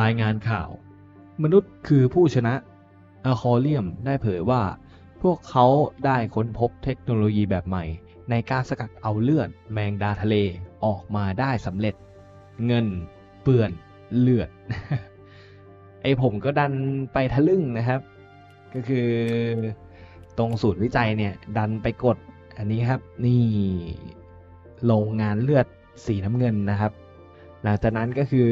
รายงานข่าว มนุษย์คือผู้ชนะอคอเลียมได้เผยว่า พวกเขาได้ค้นพบเทคโนโลยีแบบใหม่ ในการสกัดเอาเลือดแมงดาทะเลออกมาได้สำเร็จ เงิน เปื่อนเลือด ไอผมก็ดันไปทะลึ่งนะครับ ก็คือตรงศูนย์วิจัยเนี่ย ดันไปกดอันนี้ครับ นี่โรงงานเลือดสีน้ำเงินนะครับ หลังจากนั้นก็คือ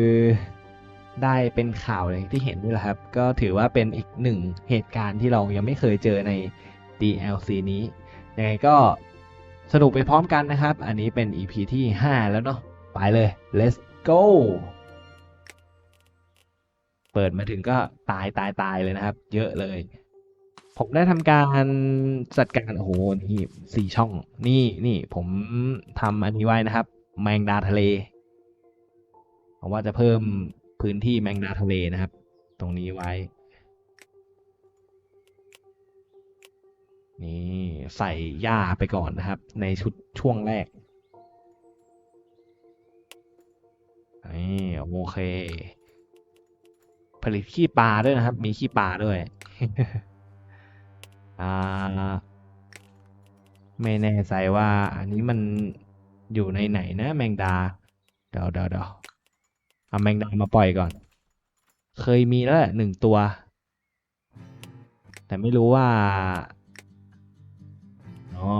ได้เป็นข่าวเลยที่เห็นนี่แหละครับ ก็ถือว่าเป็นอีกหนึ่งเหตุการณ์ที่เรายังไม่เคยเจอใน DLC นี้ยังไงก็สนุกไปพร้อมกันนะครับ อันนี้เป็น EP ที่ 5 แล้วเนาะไปเลย let's go เปิดมาถึงก็ตายตายตายเลยนะครับ เยอะเลย ผมได้ทำการจัดการ โอ้โห นี่สี่ช่อง นี่นี่ผมทำอันนี้ไว้นะครับ แมงดาทะเล เพราะว่าจะเพิ่ม พื้นที่แมงดาทะเลนะครับ ตรงนี้ไว้ นี่ใส่หญ้าไปก่อนนะครับ ในชุดช่วงแรกนี่โอเค ผลิตขี้ปลาด้วยนะครับ มีขี้ปลาด้วยอ่าไม่แน่ใจว่าอันนี้มันอยู่ในไหนนะแมงดา เดี๋ยวเดี๋ยวเดี๋ยว เอาแมงดามาปล่อยก่อน เคยมีแล้วแหละหนึ่งตัว แต่ไม่รู้ว่าอ๋อ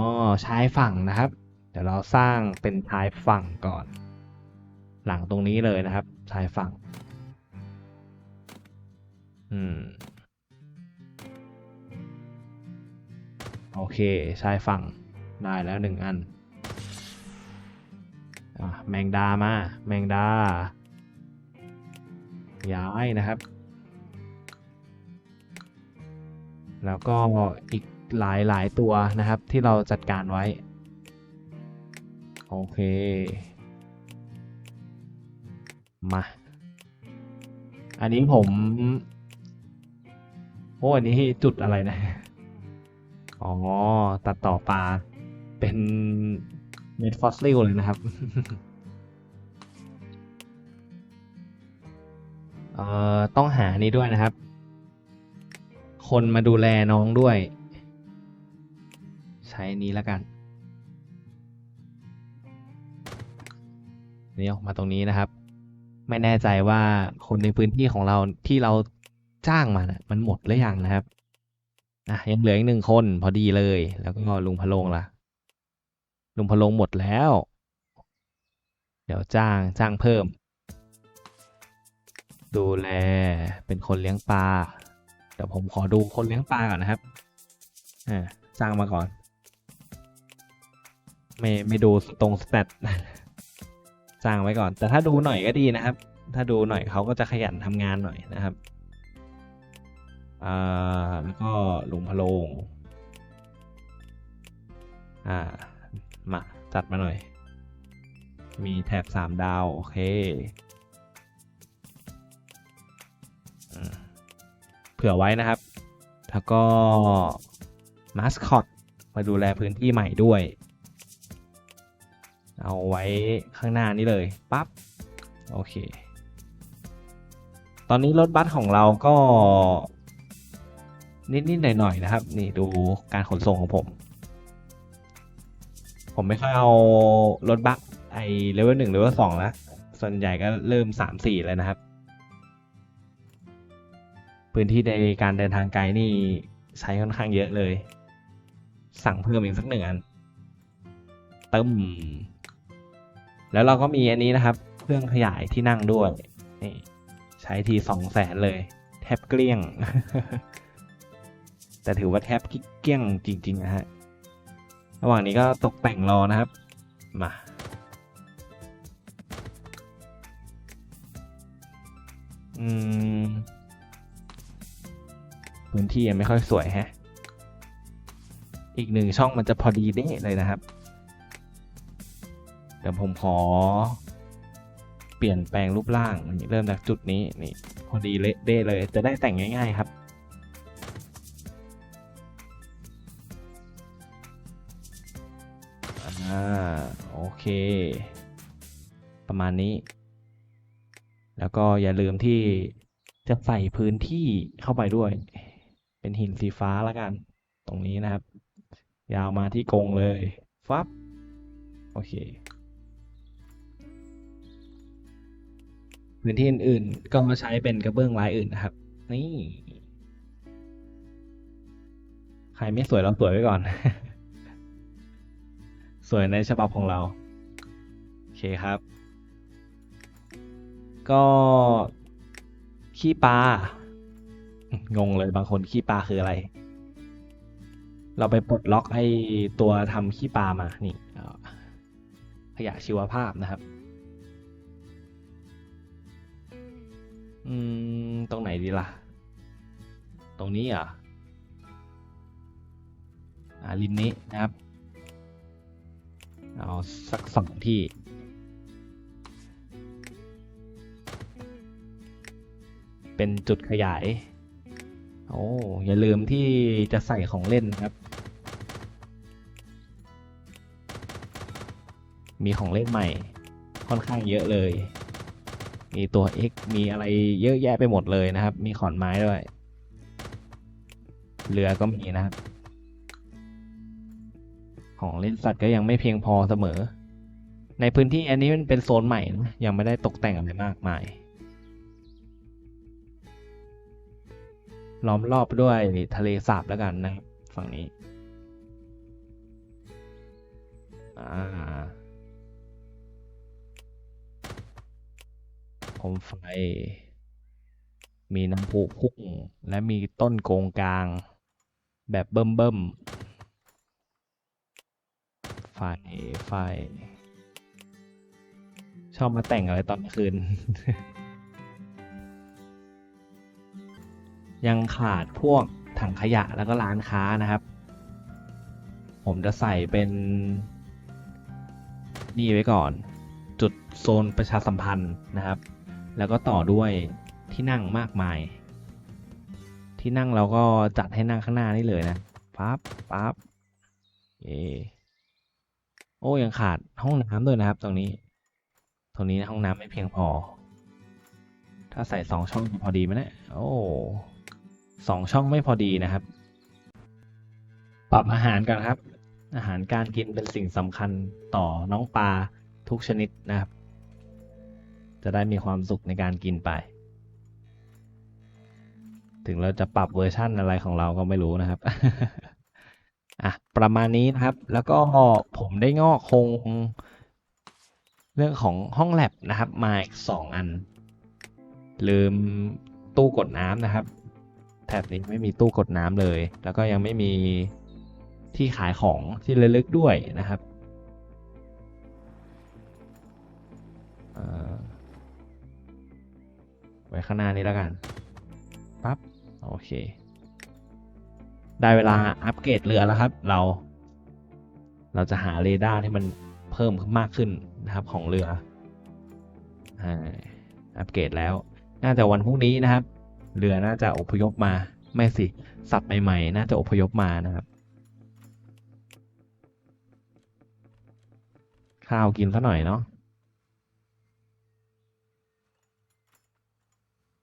ชายฝั่งนะครับ เดี๋ยวเราสร้างเป็นชายฝั่งก่อน หลังตรงนี้เลยนะครับ ชายฝั่ง อืมโอเคชายฝั่งได้แล้วหนึ่งอันอแมงดามา แมงดา ย้ายนะครับ แล้วก็อีกหลายหลายตัวนะครับที่เราจัดการไว้ โอเค มา อันนี้ผม โอ้อันนี้จุดอะไรนะ อ๋อ ตัดต่อปลา เป็นเม็ดฟอสซิลเลยนะครับ ต้องหานี้ด้วยนะครับ คนมาดูแลน้องด้วย ใช้นี้แล้วกัน นี่ออกมาตรงนี้นะครับ ไม่แน่ใจว่าคนในพื้นที่ของเราที่เราจ้างมานะมันหมดหรือยังนะครับอะยังเหลืออีกหนึ่งคนพอดีเลย แล้วก็ลุงพะโลงล่ะ ลุงพะโลงหมดแล้ว เดี๋ยวจ้างจ้างเพิ่ม ดูแลเป็นคนเลี้ยงปลาเดี๋ยวผมขอดูคนเลี้ยงปลาก่อนนะครับอ่าจ้างมาก่อน ไม่ไม่ดูตรงสเตตจ้างไว้ก่อน แต่ถ้าดูหน่อยก็ดีนะครับ ถ้าดูหน่อยเขาก็จะขยันทำงานหน่อยนะครับอ่าแล้วก็ลุงพะโลงอ่ามาจัดมาหน่อย มีแถบสามดาว โอเค ผื่อไว้นะครับ แล้วก็มาสคอตมาดูแลพื้นที่ใหม่ด้วย เอาไว้ข้างหน้านี้เลยปั๊บโอเค ตอนนี้รถบัสของเราก็ นิด ๆ หน่อย ๆ นะครับ นี่ดูการขนส่งของผม ผมไม่ค่อยเอารถบัสไอเลเวลหนึ่งเลเวลสองแล้วส่วนใหญ่ก็เริ่มสามสี่เลยนะครับ พื้นที่ในการเดินทางไกลนี่ใช้ค่อนข้างเยอะเลย สั่งเพิ่มอีกสักหนึ่งอันเตึมแล้วเราก็มีอันนี้นะครับ เครื่องขยายที่นั่งด้วยนี่ใช้ทีสองแสนเลย แทบเกลี้ยง แต่ถือว่าแทบเกลี้ยงจริง ๆ นะฮะ ระหว่างนี้ก็ตกแต่งรอนะครับ มาอืม พื้นที่ยังไม่ค่อยสวยแฮะ อีกหนึ่งช่องมันจะพอดีเด้เลยนะครับ เดี๋ยวผมขอ เปลี่ยนแปลงรูปร่างเริ่มจากจุดนี้นี่พอดีเละเด้เลยจะได้แต่งง่าย ๆ ครับอ่าโอเค ประมาณนี้ แล้วก็อย่าลืมที่จะใส่พื้นที่เข้าไปด้วย เป็นหินสีฟ้าแล้วกัน ตรงนี้นะครับ ยาวมาที่กรงเลย ฟับ โอเค พื้นที่อื่นๆ ก็มาใช้เป็นกระเบื้องลายอื่นนะครับ นี่ใครไม่สวยเราสวยไว้ก่อน สวยในฉบับของเรา โอเคครับ ก็ขี้ปลา งงเลยบางคนขี้ปลาคืออะไร เราไปปลดล็อกไอ้ตัวทำขี้ปลามานี่ขยะชีวภาพนะครับ อืม ตรงไหนดีล่ะ ตรงนี้เหรอะอ่าริมนี้นะครับ เอาสักสองที่เป็นจุดขยาย โอ้อย่าลืมที่จะใส่ของเล่นครับ มีของเล่นใหม่ ค่อนข้างเยอะเลย มีตัว X มีอะไรเยอะแยะไปหมดเลยนะครับ มีขอนไม้ด้วย เรือก็มีนะครับ ของเล่นสัตว์ก็ยังไม่เพียงพอเสมอ ในพื้นที่อันนี้มันเป็นโซนใหม่นะยังไม่ได้ตกแต่งอะไรมากมาย ล้อมรอบด้วยทะเลสาบแล้วกันนะครับฝั่งนี้อาโคมไฟ มีน้ำพุพุ่ง และมีต้นโกงกลาง แบบเบิ่มเบิ่มๆไฟ ไฟ ชอบมาแต่งอะไรตอนคืน ยังขาดพวกถังขยะแล้วก็ร้านค้านะครับ ผมจะใส่เป็น นี่ไว้ก่อน จุดโซนประชาสัมพันธ์นะครับ แล้วก็ต่อด้วยที่นั่งมากมาย ที่นั่งเราก็จัดให้นั่งข้างหน้านี่เลยนะปั๊บปั๊บเอโอ้ยังขาดห้องน้ำด้วยนะครับ ตรงนี้ ตรงนี้ห้องน้ำไม่เพียงพอ ถ้าใส่สองช่องพอดีไหมเนี่ยโอ้ สองช่องไม่พอดีนะครับ ปรับอาหารกันครับ อาหารการกินเป็นสิ่งสำคัญต่อน้องปลาทุกชนิดนะครับ จะได้มีความสุขในการกินไป ถึงเราจะปรับเวอร์ชั่นอะไรของเราก็ไม่รู้นะครับอะประมาณนี้นะครับ แล้วก็ผมได้งอกคงเรื่องของห้องแลบนะครับมาอีกสองอัน ลืมตู้กดน้ำนะครับ ถบนี้ไม่มีตู้กดน้ำเลย แล้วก็ยังไม่มีที่ขายของที่ระลึกด้วยนะครับไว้ข้างหน้านี้แล้วกันปั๊บโอเค ได้เวลาอัปเกรดเรือแล้วครับ เรา เราจะหาเรดาร์ที่มันเพิ่มมากขึ้นนะครับของเรืออัปเกรดแล้ว น่าจะวันพรุ่งนี้นะครับ เรือน่าจะอพยพมา ไม่สิ สัตว์ใหม่ๆ น่าจะอพยพมานะครับ ข้าวกินซะหน่อยเนาะ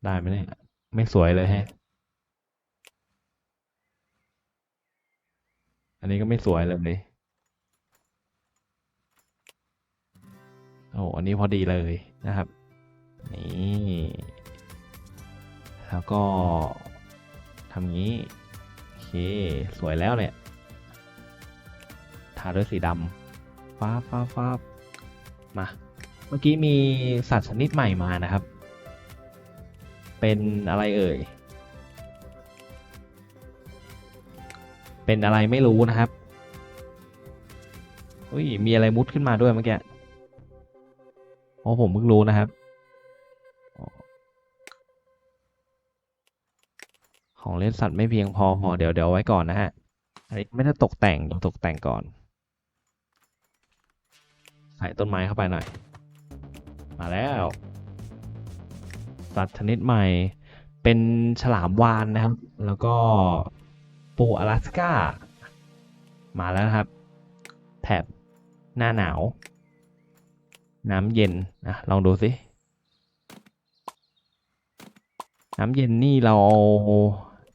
ได้ไหมเนี่ย ไม่สวยเลยแฮะ อันนี้ก็ไม่สวยเลยโอ้อันนี้พอดีเลยนะครับ นี่ แล้วก็ ทำงี้ โอเค สวยแล้วเนี่ยทาด้วยสีดำฟ้าฟ้าฟ้ามา เมื่อกี้มีสัตว์ชนิดใหม่มานะครับ เป็นอะไรเอ่ย เป็นอะไรไม่รู้นะครับอุ้ยมีอะไรมุดขึ้นมาด้วยเมื่อกี้โอ้ผมเพิ่งรู้นะครับ ของเล่นสัตว์ไม่เพียงพอพอเดี๋ยวเดี๋ยวไว้ก่อนนะฮะ อันนี้ไม่ได้ตกแต่งเดี๋ยวตกแต่งก่อน ใส่ต้นไม้เข้าไปหน่อย มาแล้ว สัตว์ชนิดใหม่ เป็นฉลามวาฬนะครับ แล้วก็ปูอลาสก้า มาแล้วนะครับ แถบหน้าหนาว น้ำเย็นนะลองดูสิน้ำเย็นนี่เราเอา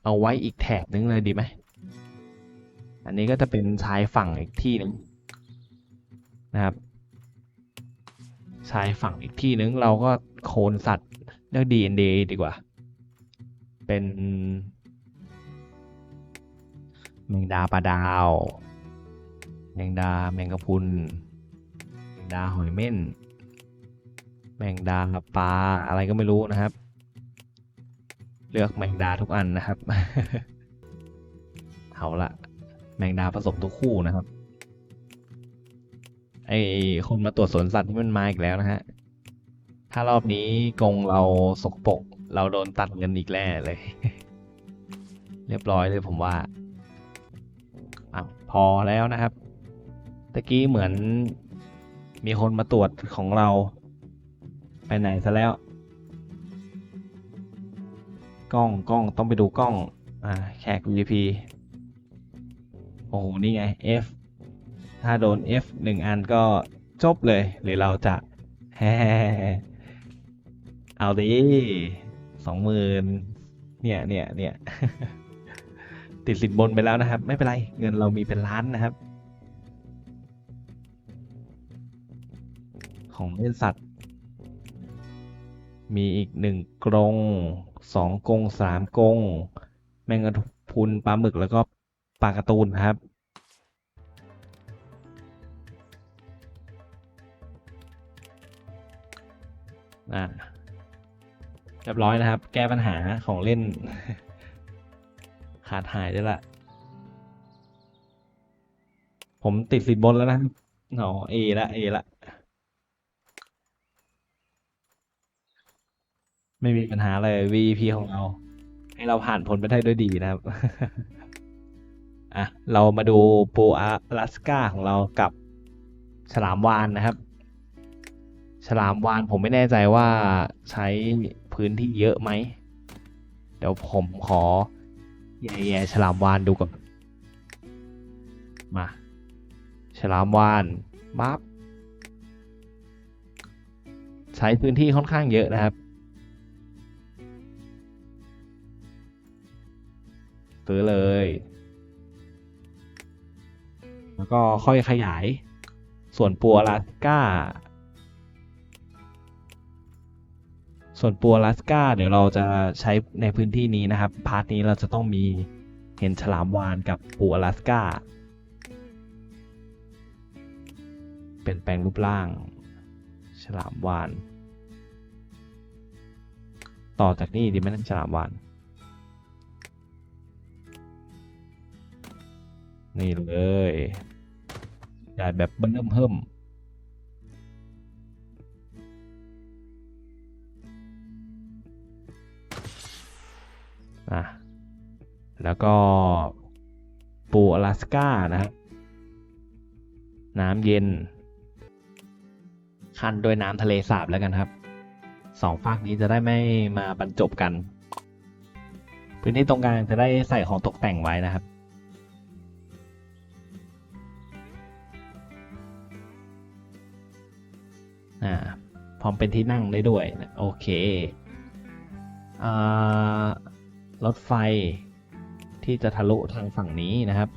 เอาไว้อีกแถบนึงเลยดีไหม อันนี้ก็จะเป็นชายฝั่งอีกที่หนึงนะครับ ชายฝั่งอีกที่นึงเราก็โคลนสัตว์เลือก D&D ดีกว่า เป็นแมงดาปลาดาว แมงดาแมงกะพุน แมงดาหอยเม่น แมงดาปลาอะไรก็ไม่รู้นะครับ เลือกแมงดาทุกอันนะครับ เอาละแมงดาผสมทุกคู่นะครับ ไอคนมาตรวจสวนสัตว์ที่มันมาอีกแล้วนะฮะ ถ้ารอบนี้กงเราสกปรกเราโดนตัดเงินอีกแน่เลย เรียบร้อยเลยผมว่าอะพอแล้วนะครับตะกี้เหมือนมีคนมาตรวจของเรา ไปไหนซะแล้ว กล้องกล้องต้องไปดูกล้อง อ่าแขก VIP โอ้โห นี่ไง F ถ้าโดน F หนึ่งอันก็จบเลย หรือเราจะแฮเอาดิสองหมื่นเนี่ยเนี่ยเนี่ยติดสินบนไปแล้วนะครับ ไม่เป็นไร เงินเรามีเป็นล้านนะครับ ของเล่นสัตว์ มีอีกหนึ่งกรง สองกงสามกง แมงกะพุนปลาหมึกแล้วก็ปลาการ์ตูนครับ อ่าเรียบร้อยนะครับ แก้ปัญหาของเล่น ขาดหายได้ละ ผมติดสินบนแล้วนะครับอ๋อเอละเอละ ไม่มีปัญหาเลย VP ของเรา ให้เราผ่านพ้นไปได้ด้วยดีนะครับ อะ เรามาดูปูอาลาสกาของเรากับฉลามวาฬนะครับ ฉลามวาฬผมไม่แน่ใจว่าใช้พื้นที่เยอะไหม เดี๋ยวผมขอแย่ๆฉลามวาฬดูก่อน มา ฉลามวาฬบับใช้พื้นที่ค่อนข้างเยอะนะครับ ซื้อเลย แล้วก็ค่อยขยาย ส่วนปัวลาสก้า ส่วนปัวลาสก้า เดี๋ยวเราจะใช้ในพื้นที่นี้นะครับ พาร์ทนี้เราจะต้องมีเห็นฉลามวานกับปัวลาสก้าเปลี่ยนแปลงรูปร่าง ฉลามวาน ต่อจากนี้ดีไหมนั่นฉลามวาน นี่เลยใหญ่แบบเบิ่มเพิ่มอะแล้วก็ปูอลาสก้านะครับน้ำเย็น คั้นด้วยน้ำทะเลสาบแล้วกันครับสองฝากนี้จะได้ไม่มาบรรจบกัน พื้นที่ตรงกลางจะได้ใส่ของตกแต่งไว้นะครับ อ่าพร้อมเป็นที่นั่งได้ด้วยนะโอเคอ่ารถไฟที่จะทะลุทางฝั่งนี้นะครับ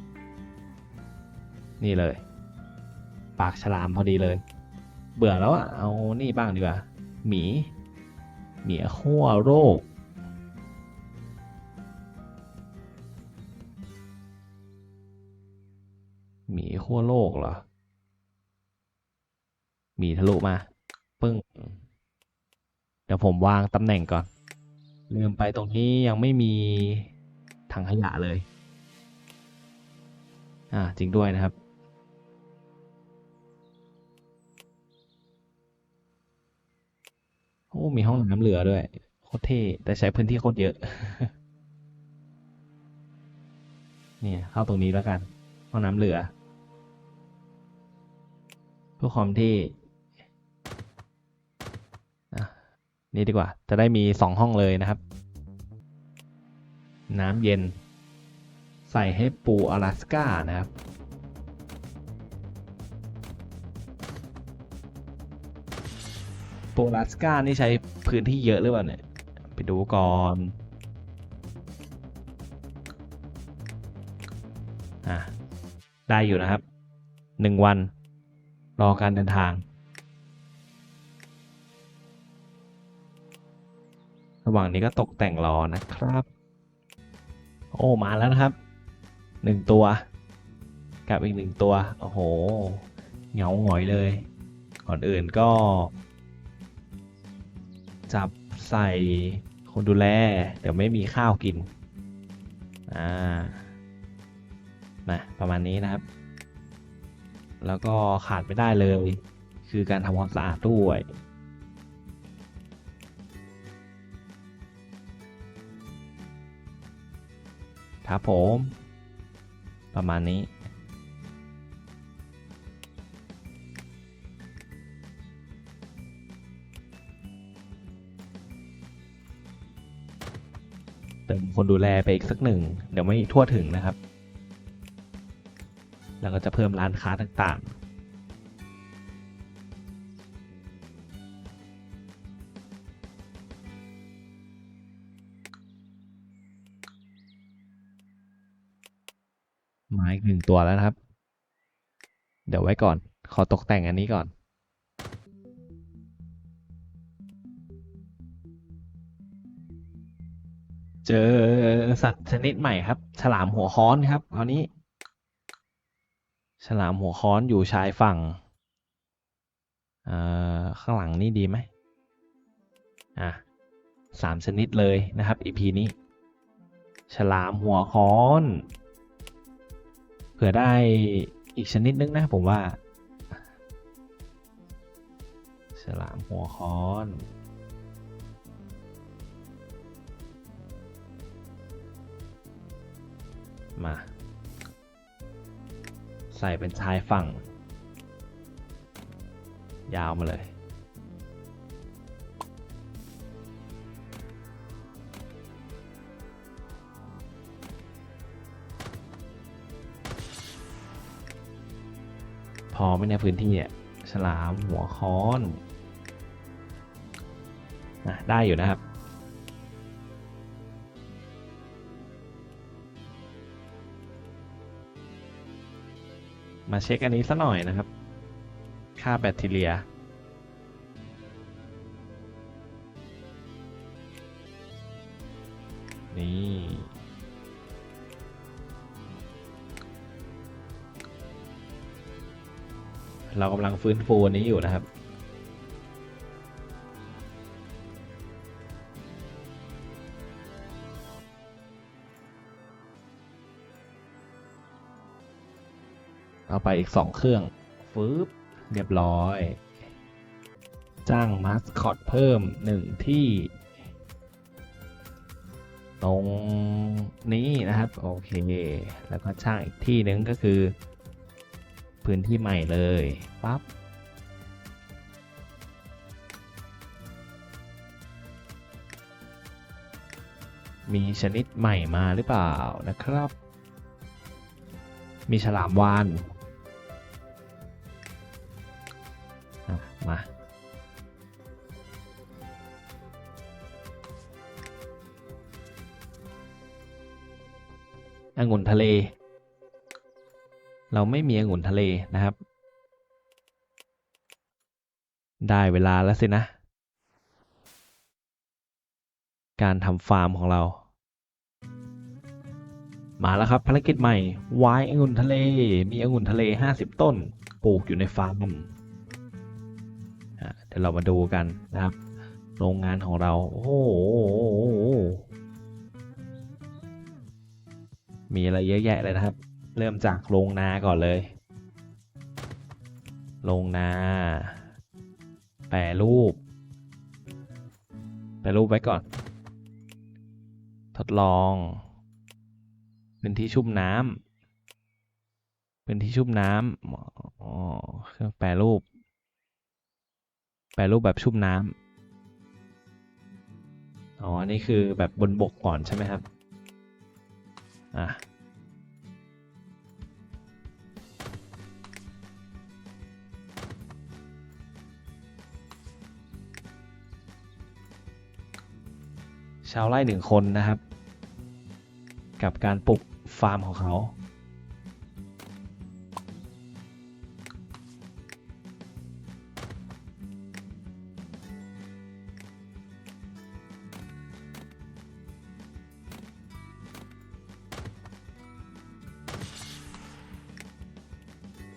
นี่เลย ปากฉลามพอดีเลย เบื่อแล้วอะเอานี่บ้างดีกว่าหมีหมีขั้วโรคหมีขั้วโลกเหรอหมีทะลุมา ปึ้ง เดี๋ยวผมวางตำแหน่งก่อน ลืมไปตรงนี้ยังไม่มีถังขยะเลย อ่าจริงด้วยนะครับ โอ้ มีห้องน้ำเหลือด้วย โคตรเท่ แต่ใช้พื้นที่โคตรเยอะ เนี่ย เข้าตรงนี้แล้วกัน ห้องน้ำเหลือเพื่อความเท่ นี่ดีกว่า จะได้มีสองห้องเลยนะครับ น้ำเย็น ใส่ให้ปูอลาสก้านะครับ ปูอลาสก้านี่ใช้พื้นที่เยอะหรือเปล่าเนี่ย ไปดูก่อนอะได้อยู่นะครับหนึ่งวันรอการเดินทาง ระหว่างนี้ก็ตกแต่งรอนะครับ โอ้ มาแล้วนะครับหนึ่งตัว กับอีกหนึ่งตัว โอ้โห เหงาหงอยเลย ก่อนอื่นก็ จับใส่คนดูแล เดี๋ยวไม่มีข้าวกิน อ่า นะประมาณนี้นะครับ แล้วก็ขาดไม่ได้เลย คือการทำความสะอาดด้วย ครับผม ประมาณนี้ เติมคนดูแลไปอีกสักหนึ่ง เดี๋ยวไม่ทั่วถึงนะครับ แล้วก็จะเพิ่มร้านค้าต่างๆ กหนึ่งตัวแล้วนะครับ เดี๋ยวไว้ก่อน ขอตกแต่งอันนี้ก่อน เจอสัตว์ชนิดใหม่ครับ ฉลามหัวค้อนครับคราวนี้ ฉลามหัวค้อนอยู่ชายฝั่งข้างหลังนี่ดีไหมอะสามชนิดเลยนะครับ EP นี้ ฉลามหัวค้อน ผื่อได้อีกชนิดนึงนะผมว่า ฉลามหัวค้อน มา ใส่เป็นชายฝั่ง ยาวมาเลย อไหม่ในพื้นที่อะฉลามหัวค้อนอะได้อยู่นะครับ มาเช็คอันนี้สัหน่อยนะครับ ค่าแบคทีเรียนี่ เรากำลังฟื้นฟูอันนี้อยู่นะครับ เอาไปอีกสองเครื่องฟืบเรียบร้อย จ้างมาสคอตเพิ่มหนึ่งที่ ตรงนี้นะครับ โอเค แล้วก็จ้างอีกที่หนึ่งก็คือ พื้นที่ใหม่เลยปั๊บมีชนิดใหม่มาหรือเปล่านะครับ มีฉลามวานมา องุ่นทะเล เราไม่มีองุ่นทะเลนะครับ ได้เวลาแล้วสินะ การทำฟาร์มของเรา มาแล้วครับภารกิจใหม่วายองุ่นทะเล มีองุ่นทะเล 50 ต้น ปลูกอยู่ในฟาร์มเดี๋ยวเรามาดูกันนะครับ โรงงานของเรา โอ้โหมีอะไรเยอะแยะเลยนะครับ เริ่มจากโรงนาก่อนเลยโรงนา แปรรูป แปรรูปไว้ก่อน ทดลองพื้นที่ชุ่มน้ำพื้นที่ชุ่มน้ำอ๋อเครื่องแปรรูป แปรรูปแบบชุ่มน้ำอ๋อ นี่คือแบบบนบกก่อนใช่ไหมครับ อะ ชาวไร่หนึ่งคนนะครับ กับการปลูกฟาร์มของเขา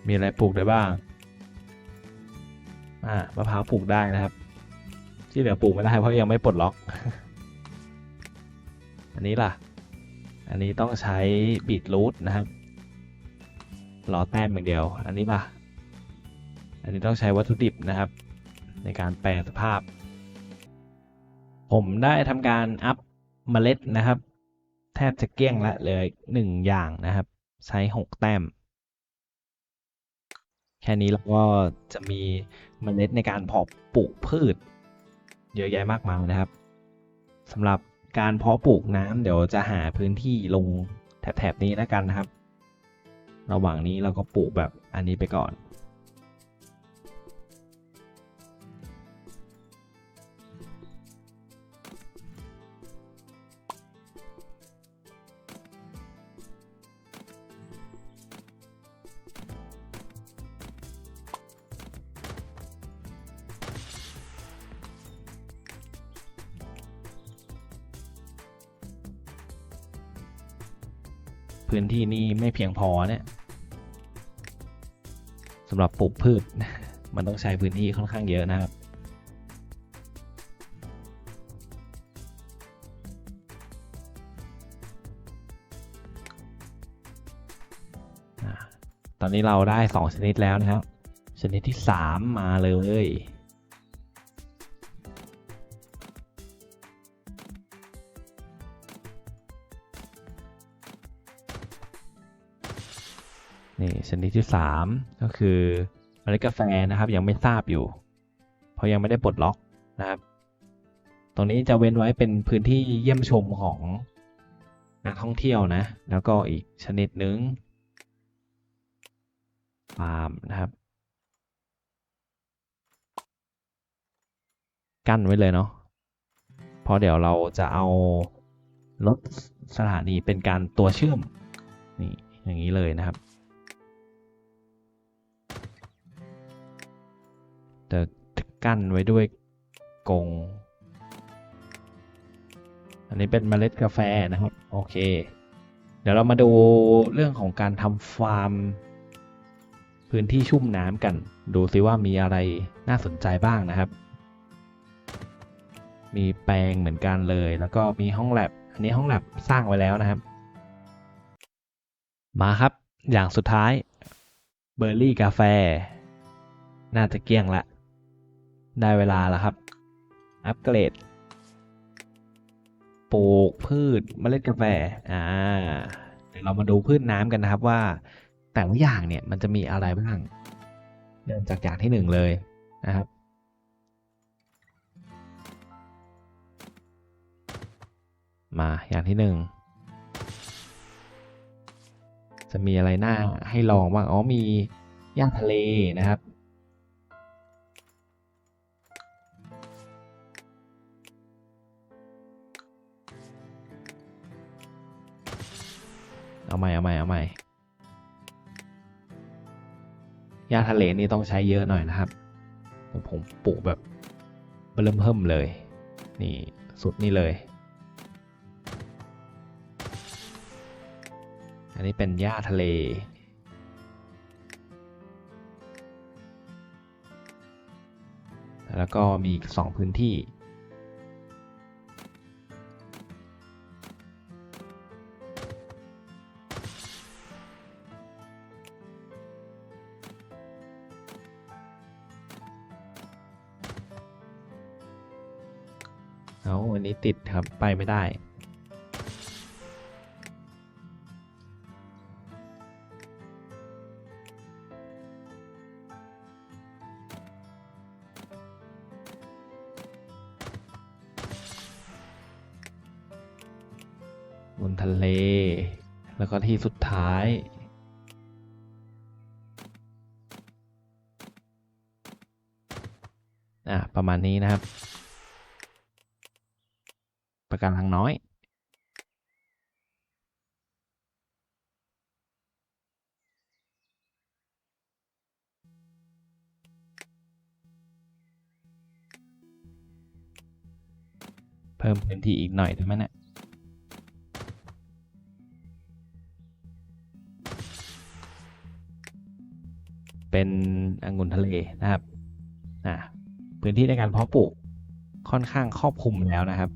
มีอะไรปลูกได้บ้าง อ่ามะพร้าวปลูกได้นะครับ ที่เหลือปลูกไม่ได้เพราะยังไม่ปลดล็อก นนี้ล่ะ อันนี้ต้องใช้บีทรูทนะครับ รอแต้มอย่างเดียว อันนี้ล่ะ อันนี้ต้องใช้วัตถุดิบนะครับ ในการแปลสภาพ ผมได้ทำการอัพเมล็ดนะครับ แทบจะเกลี้ยงละเลยหนึ่งอย่างนะครับ ใช้หกแต้ม แค่นี้เราก็จะมีเมล็ดในการเพาะปลูกพืช เยอะแยะมากมายนะครับสำหรับ การเพาะปลูกน้ำเดี๋ยวจะหาพื้นที่ลงแถบๆนี้แล้วกันนะครับ ระหว่างนี้เราก็ปลูกแบบอันนี้ไปก่อน พื้นที่นี่ไม่เพียงพอเนี่ยสำหรับปลูกพืช มันต้องใช้พื้นที่ค่อนข้างเยอะนะครับตอนนี้เราได้สองชนิดแล้วนะครับ ชนิดที่สามมาเลย นี่ชนิดที่สามก็คือเมล็ดกาแฟนะครับยังไม่ทราบอยู่ เพราะยังไม่ได้ปลดล็อกนะครับ ตรงนี้จะเว้นไว้เป็นพื้นที่เยี่ยมชมของนักท่องเที่ยวนะ แล้วก็อีกชนิดหนึ่งฟาร์มนะครับ กั้นไว้เลยเนาะเพราะเดี๋ยวเราจะเอารถสถานีเป็นการตัวเชื่อมนี่อย่างนี้เลยนะครับ จะกั้นไว้ด้วยกง อันนี้เป็นเมล็ดกาแฟนะครับ โอเค เดี๋ยวเรามาดูเรื่องของการทำฟาร์ม พื้นที่ชุ่มน้ำกัน ดูซิว่ามีอะไรน่าสนใจบ้างนะครับ มีแปลงเหมือนกันเลย แล้วก็มีห้องแลบ อันนี้ห้องแลบสร้างไว้แล้วนะครับ มาครับ อย่างสุดท้าย เบอร์รี่กาแฟ น่าจะเกลี้ยงละ ได้เวลาแล้วครับ อัปเกรด ปลูกพืชเมล็ดกาแฟ อ่า เดี๋ยวเรามาดูพืชน้ำกันนะครับว่า แต่ละอย่างเนี่ยมันจะมีอะไรบ้าง เริ่มจากอย่างที่หนึ่งเลยนะครับ มาอย่างที่หนึ่งจะมีอะไรน่าให้ลองบ้าง อ๋อมีย่างทะเลนะครับ เอาใหม่เอาใหม่เอาใหม่ย่าทะเลนี่ต้องใช้เยอะหน่อยนะครับ ผมปลูกแบบเริ่มเพิ่มเลย นี่สุดนี่เลย อันนี้เป็นหญ้าทะเลแล้วก็มีอีกสองพื้นที่ ติดครับไปไม่ได้ บนทะเล แล้วก็ที่สุดท้ายอะประมาณนี้นะครับ ประกกำลังน้อย เพิ่มพื้นที่อีกหน่อยได้ไหมเนี่ยเป็นองุ่นทะเลนะครับ อะพื้นที่ในการเพาะปลูกค่อนข้างครอบคลุมแล้วนะครับ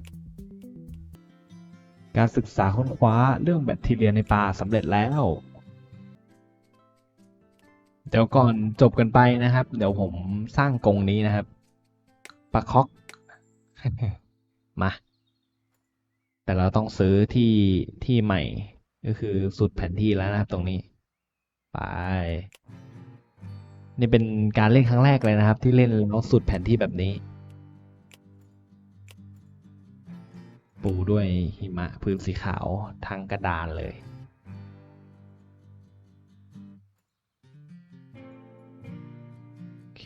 การศึกษาค้นคว้าเรื่องแบคทีเรียในปลาสำเร็จแล้ว เดี๋ยวก่อนจบกันไปนะครับ เดี๋ยวผมสร้างกรงนี้นะครับปลาคอกมา แต่เราต้องซื้อที่ที่ใหม่ ก็คือสุดแผนที่แล้วนะครับตรงนี้ ไป นี่เป็นการเล่นครั้งแรกเลยนะครับ ที่เล่นแล้วสุดแผนที่แบบนี้ ปูด้วยหิมะพื้นสีขาวทั้งกระดานเลยโอเค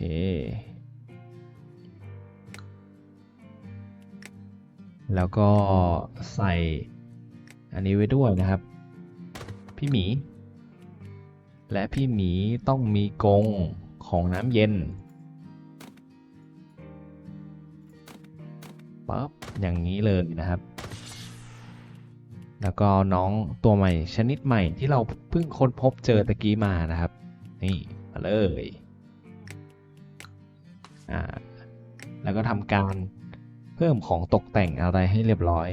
แล้วก็ใส่อันนี้ไว้ด้วยนะครับ พี่หมี และพี่หมีต้องมีกรงของน้ำเย็นปั๊บอย่างนี้เลยนะครับ แล้วก็น้องตัวใหม่ชนิดใหม่ที่เราเพิ่งค้นพบเจอตะกี้มานะครับ นี่มาเลยอ่าแล้วก็ทำการเพิ่มของตกแต่งอะไรให้เรียบร้อย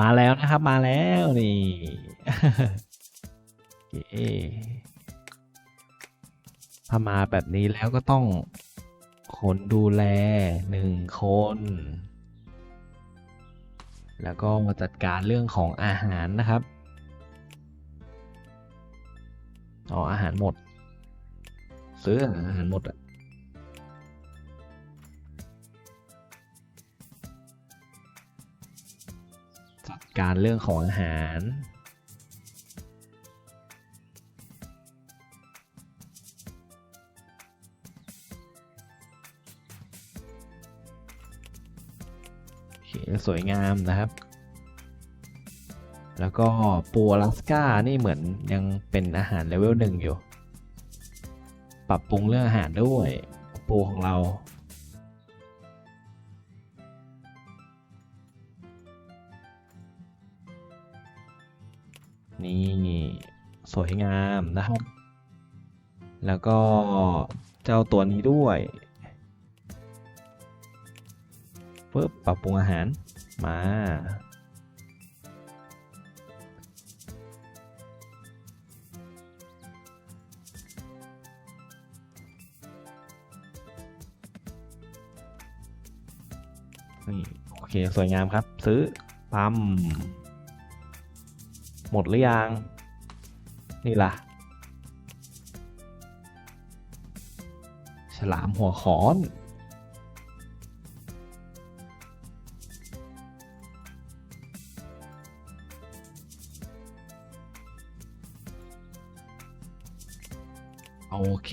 มาแล้วนะครับมาแล้วนี่โอเคถ้ามาแบบนี้แล้วก็ต้องคนดูแลหนึ่งคน แล้วก็มาจัดการเรื่องของอาหารนะครับอ๋ออาหารหมด ซื้ออาหารหมดอะจัดการเรื่องของอาหาร สวยงามนะครับ แล้วก็ปูอลาสก้านี่เหมือนยังเป็นอาหารเลเวลหนึ่งอยู่ ปรับปรุงเรื่องอาหารด้วย ปูของเรานี่สวยงามนะครับ แล้วก็เจ้าตัวนี้ด้วย ปึ๊บปรับปรุงอาหารมานี่โอเค สวยงามครับ ซื้อปั๊มหมดหรือยัง นี่ล่ะ ฉลามหัวขอน โอเค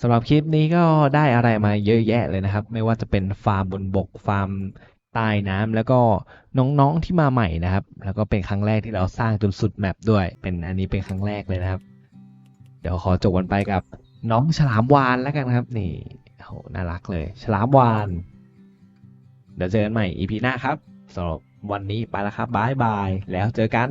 สำหรับคลิปนี้ก็ได้อะไรมาเยอะแยะเลยนะครับ ไม่ว่าจะเป็นฟาร์มบนบกฟาร์มใต้น้ำแล้วก็น้องๆที่มาใหม่นะครับ แล้วก็เป็นครั้งแรกที่เราสร้างจนสุดแมปด้วย เป็นอันนี้เป็นครั้งแรกเลยนะครับ เดี๋ยวขอจบกันไปกับน้องฉลามวานแล้วกันครับ นี่โหน่ารักเลย ฉลามวาน เดี๋ยวเจอกันใหม่ EP หน้าครับสำหรับวันนี้ไปแล้วครับบายบายแล้วเจอกัน